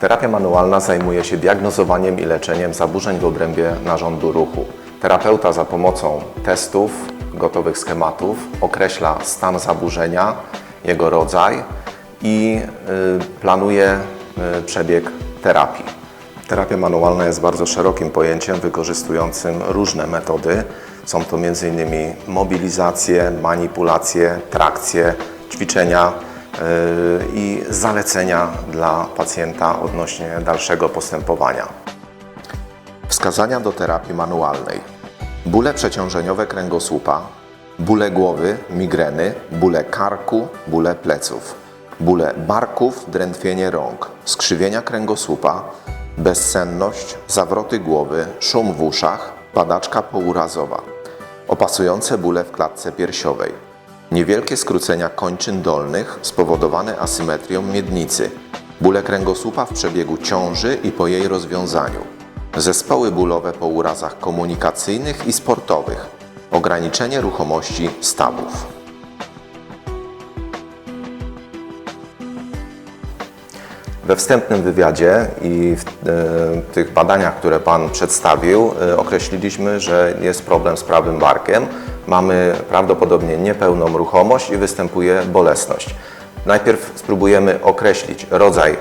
Terapia manualna zajmuje się diagnozowaniem i leczeniem zaburzeń w obrębie narządu ruchu. Terapeuta za pomocą testów, gotowych schematów określa stan zaburzenia, jego rodzaj i y, planuje y, przebieg terapii. Terapia manualna jest bardzo szerokim pojęciem wykorzystującym różne metody. Są to m.in. mobilizacje, manipulacje, trakcje, ćwiczenia i zalecenia dla pacjenta odnośnie dalszego postępowania. Wskazania do terapii manualnej. Bóle przeciążeniowe kręgosłupa, bóle głowy, migreny, bóle karku, bóle pleców, bóle barków, drętwienie rąk, skrzywienia kręgosłupa, bezsenność, zawroty głowy, szum w uszach, padaczka pourazowa, opasujące bóle w klatce piersiowej, niewielkie skrócenia kończyn dolnych spowodowane asymetrią miednicy, bóle kręgosłupa w przebiegu ciąży i po jej rozwiązaniu, zespoły bólowe po urazach komunikacyjnych i sportowych, ograniczenie ruchomości stawów. We wstępnym wywiadzie i w e, tych badaniach, które Pan przedstawił, e, określiliśmy, że jest problem z prawym barkiem. Mamy prawdopodobnie niepełną ruchomość i występuje bolesność. Najpierw spróbujemy określić rodzaj e,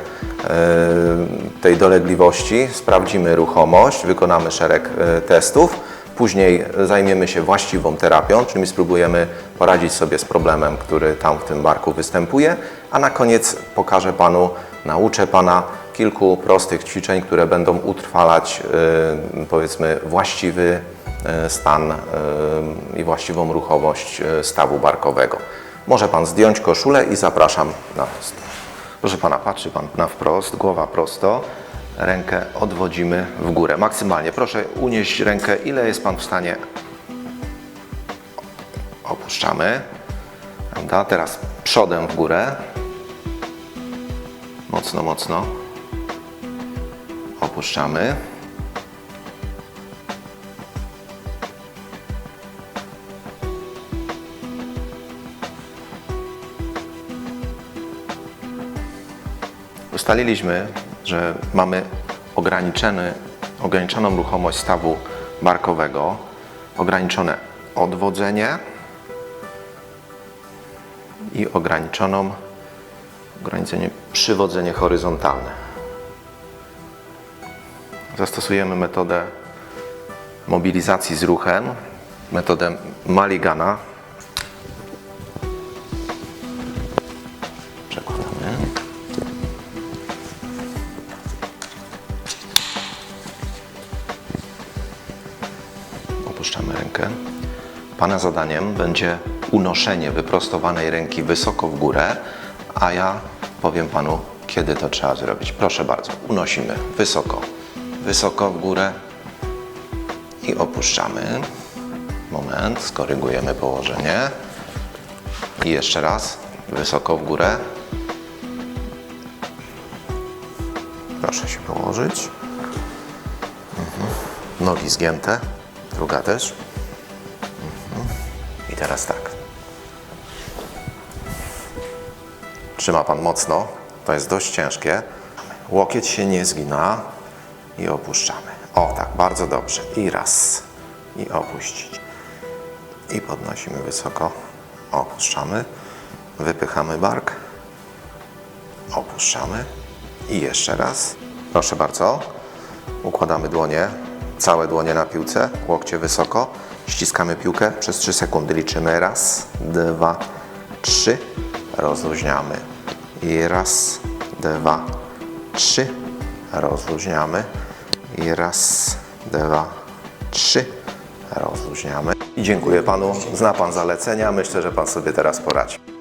tej dolegliwości, sprawdzimy ruchomość, wykonamy szereg e, testów. Później zajmiemy się właściwą terapią, czyli spróbujemy poradzić sobie z problemem, który tam w tym barku występuje, a na koniec pokażę Panu, nauczę Pana kilku prostych ćwiczeń, które będą utrwalać y, powiedzmy właściwy stan y, i właściwą ruchomość y, stawu barkowego. Może Pan zdjąć koszulę i zapraszam na wprost. Proszę Pana, patrzy Pan na wprost, głowa prosto, rękę odwodzimy w górę maksymalnie. Proszę unieść rękę, ile jest Pan w stanie. Opuszczamy. Prawda? Teraz przodem w górę. Mocno, mocno. Opuszczamy. Ustaliliśmy, że mamy ograniczony, ograniczoną ruchomość stawu barkowego, ograniczone odwodzenie i ograniczoną ograniczenie przywodzenie horyzontalne. Zastosujemy metodę mobilizacji z ruchem, metodę Maligana. Opuszczamy rękę. Pana zadaniem będzie unoszenie wyprostowanej ręki wysoko w górę, a ja powiem Panu, kiedy to trzeba zrobić. Proszę bardzo, unosimy wysoko, wysoko w górę i opuszczamy. Moment, skorygujemy położenie. I jeszcze raz, wysoko w górę. Proszę się położyć. Mhm. Nogi zgięte, druga też. Mhm. I teraz tak. Trzyma Pan mocno, to jest dość ciężkie. Łokieć się nie zgina i opuszczamy. O tak, bardzo dobrze. I raz. I opuścić. I podnosimy wysoko. Opuszczamy. Wypychamy bark. Opuszczamy. I jeszcze raz. Proszę bardzo. Układamy dłonie, całe dłonie na piłce, łokcie wysoko. Ściskamy piłkę przez 3 sekundy. Liczymy raz, dwa, trzy. Rozluźniamy. I raz, dwa, trzy. Rozluźniamy. I raz, dwa, trzy. Rozluźniamy. I dziękuję Panu. Zna Pan zalecenia. Myślę, że Pan sobie teraz poradzi.